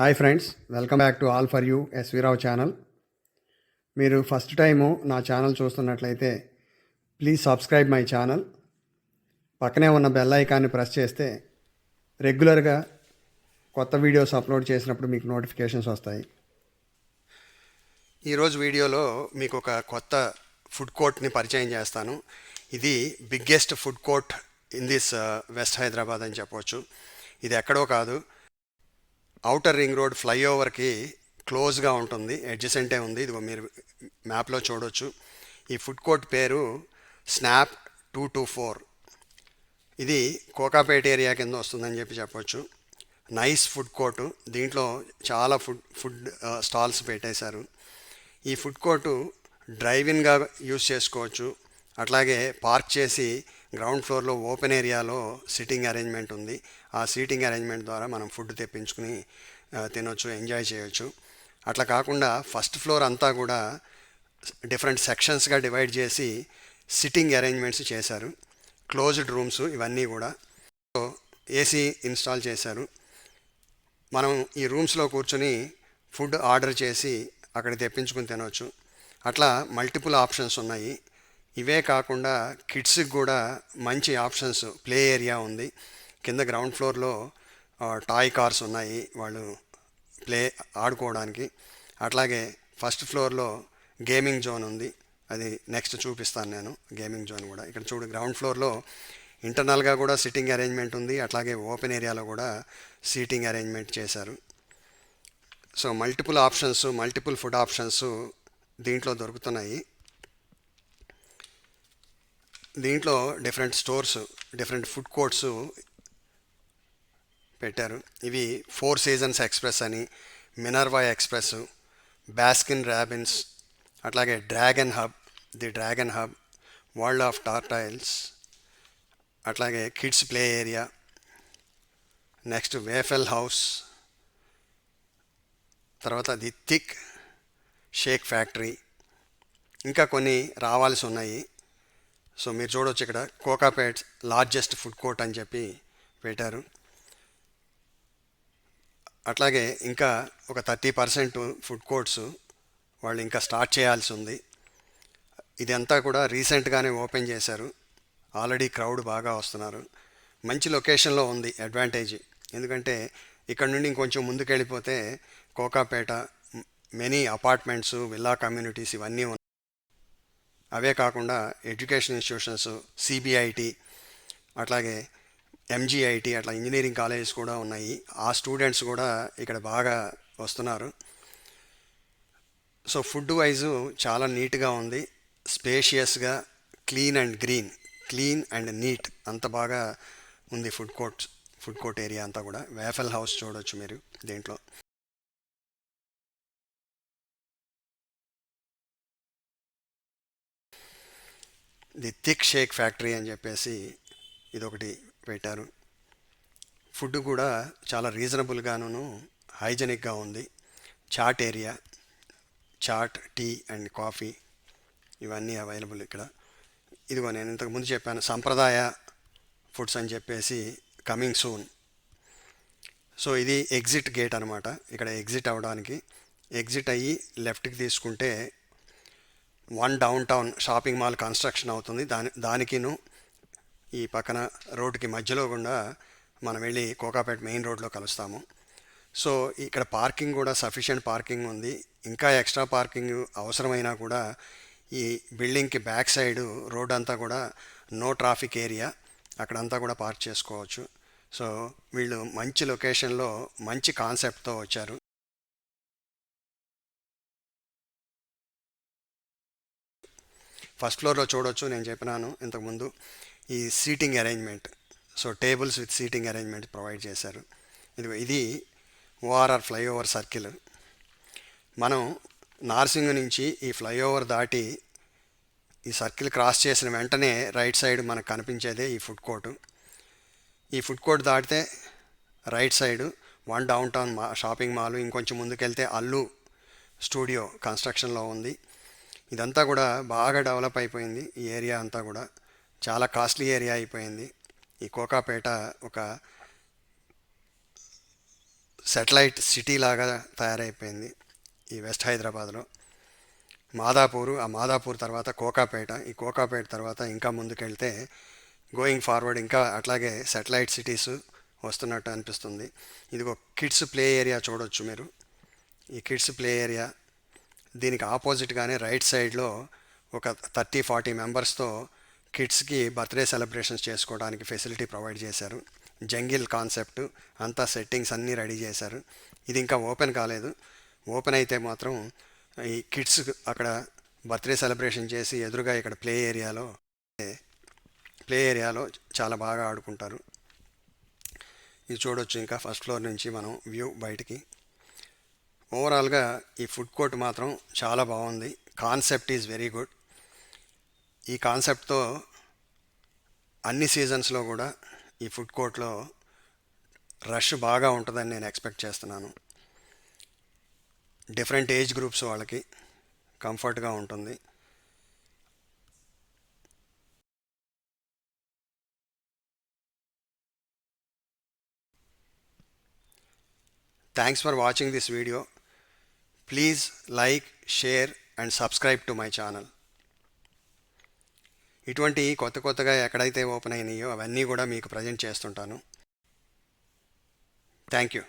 Hi friends welcome back to all for you S V Rao channel. మీరు first time నా channel చూస్తున్నట్లయితే please subscribe my channel. పక్కనే ఉన్న bell ఐకాన్ని press చేస్తే రెగ్యులర్గా కొత్త వీడియోస్ అప్లోడ్ చేసినప్పుడు మీకు నోటిఫికేషన్స్ వస్తాయి. ఈరోజు వీడియోలో మీకు ఒక కొత్త ఫుడ్ కోర్ట్ని పరిచయం చేస్తాను. ఇది biggest food court in this uh, west Hyderabad అని చెప్పవచ్చు ఇది ఎక్కడో కాదు. అవుటర్ రింగ్ రోడ్ ఫ్లైఓవర్కి క్లోజ్గా ఉంటుంది అడ్జసెంటే ఉంది. ఇది మీరు మ్యాప్లో చూడవచ్చు ఈ ఫుడ్ కోర్ట్ పేరు స్నాప్ టూ టూ ఫోర్. ఇది కోకాపేట ఏరియా కింద వస్తుందని చెప్పి చెప్పొచ్చు. Nice food court. దీంట్లో చాలా ఫుడ్ ఫుడ్ స్టాల్స్ పెట్టేశారు. ఈ ఫుడ్ కోర్టు డ్రైవింగ్గా యూస్ చేసుకోవచ్చు. అట్లాగే పార్క్ చేసి గ్రౌండ్ ఫ్లోర్లో ఓపెన్ ఏరియాలో సిట్టింగ్ అరేంజ్మెంట్ ఉంది. ఆ సీటింగ్ అరేంజ్మెంట్ ద్వారా మనం ఫుడ్ తెప్పించుకుని తినొచ్చు ఎంజాయ్ చేయొచ్చు. అట్లా కాకుండా ఫస్ట్ ఫ్లోర్ అంతా కూడా డిఫరెంట్ సెక్షన్స్గా డివైడ్ చేసి సిట్టింగ్ అరేంజ్మెంట్స్ చేశారు. క్లోజ్డ్ రూమ్స్ ఇవన్నీ కూడా. సో ఏసీ ఇన్స్టాల్ చేశారు. మనం ఈ రూమ్స్లో కూర్చొని ఫుడ్ ఆర్డర్ చేసి అక్కడ తెప్పించుకుని తినవచ్చు అట్లా మల్టిపుల్ ఆప్షన్స్ ఉన్నాయి. ఇవే కాకుండా కిడ్స్కి కూడా మంచి ఆప్షన్స్ ప్లే ఏరియా ఉంది. కింద గ్రౌండ్ ఫ్లోర్లో టాయ్ కార్స్ ఉన్నాయి. వాళ్ళు ప్లే ఆడుకోవడానికి. అట్లాగే ఫస్ట్ ఫ్లోర్లో గేమింగ్ జోన్ ఉంది. అది నెక్స్ట్ చూపిస్తాను నేను గేమింగ్ జోన్ కూడా. ఇక్కడ చూడు గ్రౌండ్ ఫ్లోర్లో ఇంటర్నల్గా కూడా సిట్టింగ్ అరేంజ్మెంట్ ఉంది. అట్లాగే ఓపెన్ ఏరియాలో కూడా సీటింగ్ అరేంజ్మెంట్ చేశారు. So multiple options multiple food options దీంట్లో దొరుకుతున్నాయి. దీంట్లో different stores different food courts పెట్టారు. ఇవి ఫోర్ సీజన్స్ ఎక్స్ప్రెస్ అని మినర్వా ఎక్స్ప్రెస్ బాస్కిన్ ర్యాబిన్స్ అట్లాగే dragon hub the dragon hub world of tortillas అట్లాగే kids play area next waffle house తర్వాత the thick shake factory. ఇంకా కొన్ని రావాల్సి ఉన్నాయి. సో మీరు చూడొచ్చు ఇక్కడ కోకాపేట్ లార్జెస్ట్ ఫుడ్ కోర్ట్ అని చెప్పి పెట్టారు. అట్లాగే ఇంకా ఒక థర్టీ పర్సెంట్ ఫుడ్ కోర్ట్స్ వాళ్ళు ఇంకా స్టార్ట్ చేయాల్సి ఉంది. ఇదంతా కూడా రీసెంట్గానే ఓపెన్ చేశారు. ఆల్రెడీ క్రౌడ్ బాగా వస్తున్నారు. మంచి లొకేషన్లో ఉంది అడ్వాంటేజ్. ఎందుకంటే ఇక్కడ నుండి ఇంకొంచెం ముందుకు వెళ్ళిపోతే Kokapet many apartments villa communities ఇవన్నీ ఉన్నాయి. అవే కాకుండా ఎడ్యుకేషన్ ఇన్స్టిట్యూషన్స్ సిబిఐటి అట్లాగే ఎంజీఐటి అట్లా ఇంజనీరింగ్ కాలేజెస్ కూడా ఉన్నాయి. ఆ స్టూడెంట్స్ కూడా ఇక్కడ బాగా వస్తున్నారు. సో ఫుడ్ వైజు చాలా నీట్గా ఉంది. స్పేషియస్గా clean and green. Clean and neat. అంత బాగా ఉంది food court food court area అంతా కూడా. వేఫెల్ హౌస్ చూడవచ్చు మీరు దీంట్లో. ది థిక్ షేక్ ఫ్యాక్టరీ అని చెప్పేసి ఇదొకటి పెట్టారు. ఫుడ్ కూడా చాలా రీజనబుల్గాను హైజెనిక్గా ఉంది. Chat area chat tea and coffee ఇవన్నీ అవైలబుల్ ఇక్కడ. ఇదిగో నేను ఇంతకు ముందు చెప్పాను సంప్రదాయ ఫుడ్స్ అని చెప్పేసి కమింగ్ సూన్. సో ఇది ఎగ్జిట్ గేట్ అనమాట ఇక్కడ ఎగ్జిట్ అవ్వడానికి. ఎగ్జిట్ అయ్యి లెఫ్ట్కి తీసుకుంటే one downtown shopping mall construction అవుతుంది. దాని దానికిను ఈ పక్కన రోడ్డుకి మధ్యలో గుండా మనం వెళ్ళి కోకాపేట మెయిన్ రోడ్లో కలుస్తాము. సో ఇక్కడ పార్కింగ్ కూడా సఫిషియెంట్ పార్కింగ్ ఉంది. ఇంకా ఎక్స్ట్రా పార్కింగ్ అవసరమైనా కూడా ఈ బిల్డింగ్కి బ్యాక్ సైడ్ రోడ్ అంతా కూడా నో ట్రాఫిక్ ఏరియా. అక్కడంతా కూడా పార్క్ చేసుకోవచ్చు. సో వీళ్ళు మంచి లొకేషన్లో మంచి కాన్సెప్ట్తో వచ్చారు. ఫస్ట్ ఫ్లోర్లో చూడొచ్చు నేను చెప్పినాను ఇంతకుముందు. ఈ seating arrangement. So tables with seating arrangement provide చేశారు. ఇది ఇది ఓఆర్ఆర్ ఫ్లైఓవర్ సర్కిల్. మనం నార్సింగ్ నుంచి ఈ ఫ్లైఓవర్ దాటి ఈ సర్కిల్ క్రాస్ చేసిన వెంటనే రైట్ సైడ్ మనకు కనిపించేదే ఈ ఫుడ్ కోర్టు. ఈ ఫుడ్ కోర్ట్ దాటితే right side one downtown మా షాపింగ్ మాల్ ఇంకొంచెం ముందుకెళ్తే అల్లు స్టూడియో కన్స్ట్రక్షన్లో ఉంది. ఇదంతా కూడా బాగా డెవలప్ అయిపోయింది ఈ ఏరియా అంతా కూడా. చాలా కాస్ట్లీ ఏరియా అయిపోయింది. ఈ కోకాపేట ఒక సెటిలైట్ సిటీ లాగా తయారైపోయింది ఈ వెస్ట్ హైదరాబాద్లో. మాదాపూర్ ఆ మాదాపూర్ తర్వాత కోకాపేట ఈ కోకాపేట తర్వాత ఇంకా ముందుకెళ్తే గోయింగ్ ఫార్వర్డ్ ఇంకా అట్లాగే సెటిలైట్ సిటీస్ వస్తున్నట్టు అనిపిస్తుంది. ఇది ఒక కిడ్స్ ప్లే ఏరియా చూడొచ్చు మీరు. ఈ కిడ్స్ ప్లే ఏరియా దీనికి ఆపోజిట్గానే రైట్ సైడ్లో ఒక థర్టీ ఫార్టీ మెంబర్స్తో కిడ్స్కి బర్త్డే సెలబ్రేషన్స్ చేసుకోవడానికి ఫెసిలిటీ ప్రొవైడ్ చేశారు. జంగిల్ కాన్సెప్ట్ అంతా సెట్టింగ్స్ అన్నీ రెడీ చేశారు. ఇది ఇంకా ఓపెన్ కాలేదు. ఓపెన్ అయితే మాత్రం ఈ కిడ్స్ అక్కడ బర్త్డే సెలబ్రేషన్ చేసి ఎదురుగా ఇక్కడ ప్లే ఏరియాలో ప్లే ఏరియాలో చాలా బాగా ఆడుకుంటారు. ఇది చూడొచ్చు ఇంకా ఫస్ట్ ఫ్లోర్ నుంచి మనం వ్యూ బయటికి. ఓవరాల్గా ఈ ఫుడ్ కోర్ట్ మాత్రం చాలా బాగుంది. Concept is very good. ఈ కాన్సెప్ట్తో అన్ని సీజన్స్లో కూడా ఈ ఫుడ్ కోర్ట్లో రష్ బాగా ఉంటుందని నేను ఎక్స్పెక్ట్ చేస్తున్నాను. డిఫరెంట్ ఏజ్ గ్రూప్స్ వాళ్ళకి కంఫర్ట్గా ఉంటుంది. Thanks for watching this video please like share and subscribe to my channel ఇటువంటి కొత్త కొత్తగా ఎక్కడైతే ఓపెన్ అయినాయో అవన్నీ కూడా మీకు ప్రజెంట్ చేస్తుంటాను. Thank you.